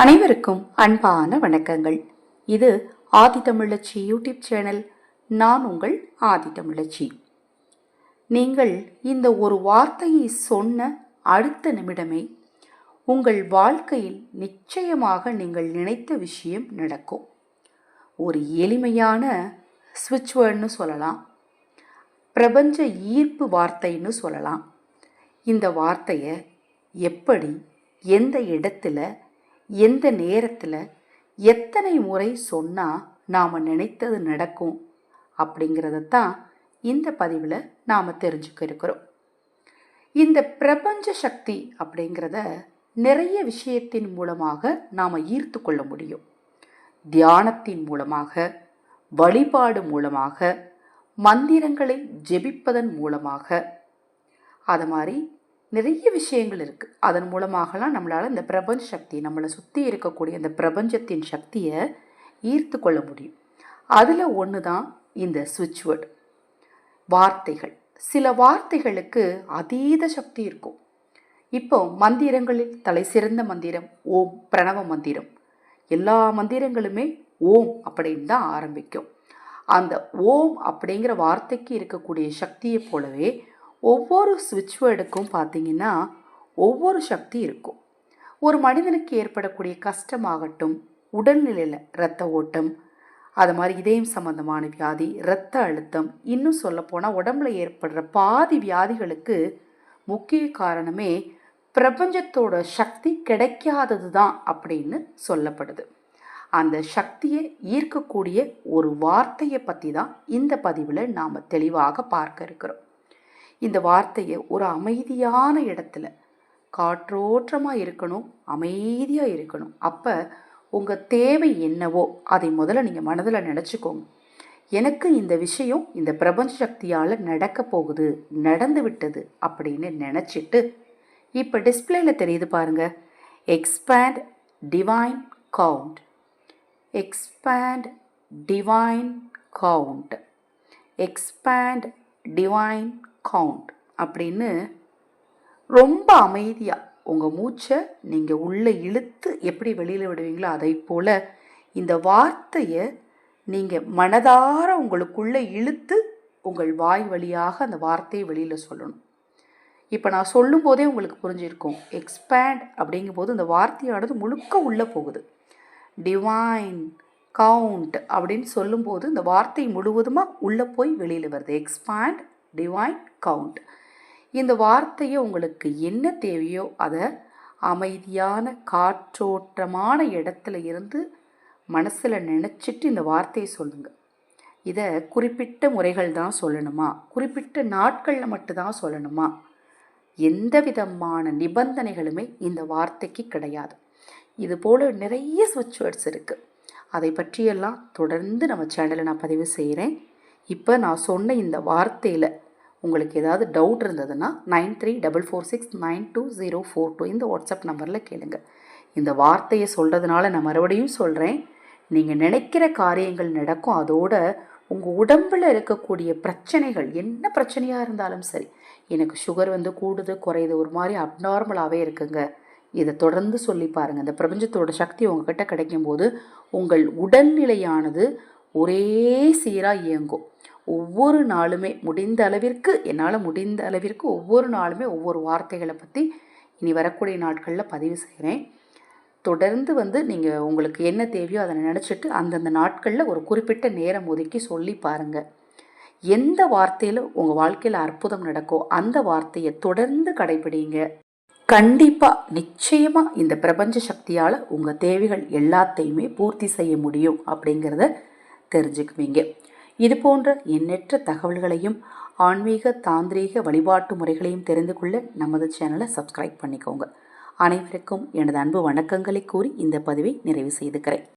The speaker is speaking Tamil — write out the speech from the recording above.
அனைவருக்கும் அன்பான வணக்கங்கள். இது ஆதி தமிழச்சி யூடியூப் சேனல். நான் உங்கள் ஆதி தமிழச்சி. நீங்கள் இந்த ஒரு வார்த்தையை சொன்ன அடுத்த நிமிடமே உங்கள் வாழ்க்கையில் நிச்சயமாக நீங்கள் நினைத்த விஷயம் நடக்கும். ஒரு எளிமையான ஸ்விட்ச் வேர்ட்னு சொல்லலாம். பிரபஞ்ச ஈர்ப்பு வார்த்தைன்னு சொல்லலாம். இந்த வார்த்தையை எப்படி எந்த இடத்துல எந்த நேரத்தில் எத்தனை முறை சொன்னால் நாம் நினைத்தது நடக்கும் அப்படிங்கிறத தான் இந்த பதிவில் நாம் தெரிஞ்சுக்க இருக்கிறோம். இந்த பிரபஞ்ச சக்தி அப்படிங்கிறத நிறைய விஷயத்தின் மூலமாக நாம் ஈர்த்து கொள்ள முடியும். தியானத்தின் மூலமாக வழிபாடு மூலமாக மந்திரங்களை ஜெபிப்பதன் மூலமாக. அது மாதிரி நிறைய விஷயங்கள் இருக்குது அதன் மூலமாகலாம் நம்மளால் இந்த பிரபஞ்ச சக்தி நம்மளை சுற்றி இருக்கக்கூடிய இந்த பிரபஞ்சத்தின் சக்தியை ஈர்த்து கொள்ள முடியும். அதில் ஒன்று தான் இந்த சுவிட்ச் வேர்டு வார்த்தைகள். சில வார்த்தைகளுக்கு அதீத சக்தி இருக்கும். இப்போ மந்திரங்களில் தலை சிறந்த மந்திரம் ஓம் பிரணவ மந்திரம். எல்லா மந்திரங்களுமே ஓம் அப்படின்னு தான் ஆரம்பிக்கும். அந்த ஓம் அப்படிங்கிற வார்த்தைக்கு இருக்கக்கூடிய சக்தியை போலவே ஒவ்வொரு சுவிட்ச் வேர்டுக்கும் பார்த்தீங்கன்னா ஒவ்வொரு சக்தி இருக்கும். ஒரு மனிதனுக்கு ஏற்படக்கூடிய கஷ்டமாகட்டும் உடல்நிலையில் இரத்த ஓட்டம் அது மாதிரி இதயம் சம்பந்தமான வியாதி இரத்த அழுத்தம் இன்னும் சொல்லப்போனால் உடம்புல ஏற்படுற பாதி வியாதிகளுக்கு முக்கிய காரணமே பிரபஞ்சத்தோட சக்தி கிடைக்காதது தான் அப்படின்னு சொல்லப்படுது. அந்த சக்தியை ஈர்க்கக்கூடிய ஒரு வார்த்தையை பற்றி தான் இந்த பதிவில் நாம் தெளிவாக பார்க்க இருக்கிறோம். இந்த வார்த்தையை ஒரு அமைதியான இடத்துல காற்றோற்றமாக இருக்கணும் அமைதியாக இருக்கணும். அப்போ உங்கள் தேவை என்னவோ அதை முதல்ல நீங்கள் மனதில் நினச்சிக்கோங்க. எனக்கு இந்த விஷயம் இந்த பிரபஞ்ச சக்தியால் நடக்க போகுது நடந்து விட்டது அப்படின்னு நினச்சிட்டு இப்போ டிஸ்பிளேல தெரியுது பாருங்கள் expand divine count expand divine count expand divine count அப்படின்னு ரொம்ப அமைதியாக உங்கள் மூச்சை நீங்கள் உள்ளே இழுத்து எப்படி வெளியில் விடுவீங்களோ அதை போல் இந்த வார்த்தையை நீங்கள் மனதார உங்களுக்குள்ளே இழுத்து உங்கள் வாய் வழியாக அந்த வார்த்தையை வெளியில் சொல்லணும். இப்போ நான் சொல்லும் போதே உங்களுக்கு புரிஞ்சிருக்கும். எக்ஸ்பேண்ட் அப்படிங்கும்போது இந்த வார்த்தையானது முழுக்க உள்ளே போகுது. டிவைன் கவுண்ட் அப்படின்னு சொல்லும்போது இந்த வார்த்தை முழுவதுமாக உள்ளே போய் வெளியில் வருது. எக்ஸ்பேண்ட் டிவைன் கவுண்ட் இந்த வார்த்தையை உங்களுக்கு என்ன தேவையோ அதை அமைதியான காற்றோட்டமான இடத்துல இருந்து மனசில் நினச்சிட்டு இந்த வார்த்தையை சொல்லுங்கள் இதை குறிப்பிட்ட முறைகள் தான் சொல்லணுமா? குறிப்பிட்ட நாட்களில் மட்டும்தான் சொல்லணுமா? எந்த விதமான நிபந்தனைகளுமே இந்த வார்த்தைக்கு கிடையாது. இது போல் நிறைய ஸ்விட்ச் வேர்ட்ஸ் இருக்குது அதை பற்றியெல்லாம் தொடர்ந்து நம்ம சேனலில் நான் பதிவு செய்கிறேன் இப்போ நான் சொன்ன இந்த வார்த்தையில் உங்களுக்கு ஏதாவது டவுட் இருந்ததுன்னா nine three double four six nine two zero four two இந்த வாட்ஸ்அப் நம்பரில் கேளுங்க. இந்த வார்த்தையை சொல்கிறதுனால நான் மறுபடியும் சொல்கிறேன் நீங்கள் நினைக்கிற காரியங்கள் நடக்கும் அதோட உங்கள் உடம்பில் இருக்கக்கூடிய பிரச்சனைகள் என்ன பிரச்சனையாக இருந்தாலும் சரி எனக்கு சுகர் வந்து கூடுது குறையுது ஒரு மாதிரி அப்நார்மலாகவே இருக்குங்க. இதை தொடர்ந்து சொல்லி பாருங்கள் இந்த பிரபஞ்சத்தோட சக்தி உங்ககிட்ட கிடைக்கும்போது உங்கள் உடல்நிலையானது ஒரே சீராக இயங்கும். ஒவ்வொரு நாளுமே முடிந்த அளவிற்கு என்னால் முடிந்த அளவிற்கு ஒவ்வொரு நாளுமே ஒவ்வொரு வார்த்தைகளை பற்றி இனி வரக்கூடிய நாட்களில் பதிவு செய்கிறேன் தொடர்ந்து வந்து நீங்கள் உங்களுக்கு என்ன தேவையோ அதை நினச்சிட்டு அந்தந்த நாட்களில் ஒரு குறிப்பிட்ட நேரம் ஒதுக்கி சொல்லி பாருங்கள் எந்த வார்த்தையில் உங்கள் வாழ்க்கையில் அற்புதம் நடக்கோ அந்த வார்த்தையை தொடர்ந்து கடைபிடிங்க. கண்டிப்பாக நிச்சயமாக இந்த பிரபஞ்ச சக்தியால் உங்கள் தேவைகள் எல்லாத்தையுமே பூர்த்தி செய்ய முடியும் அப்படிங்கிறத தெரிஞ்சுக்குவீங்க. இதுபோன்ற எண்ணற்ற தகவல்களையும் ஆன்மீக தாந்திரீக வழிபாட்டு முறைகளையும் தெரிந்து கொள்ள நமது சேனலை சப்ஸ்கிரைப் பண்ணிக்கோங்க. அனைவருக்கும் எனது அன்பு வணக்கங்களை கூறி இந்த பதிவை நிறைவு செய்துக்கிறேன்.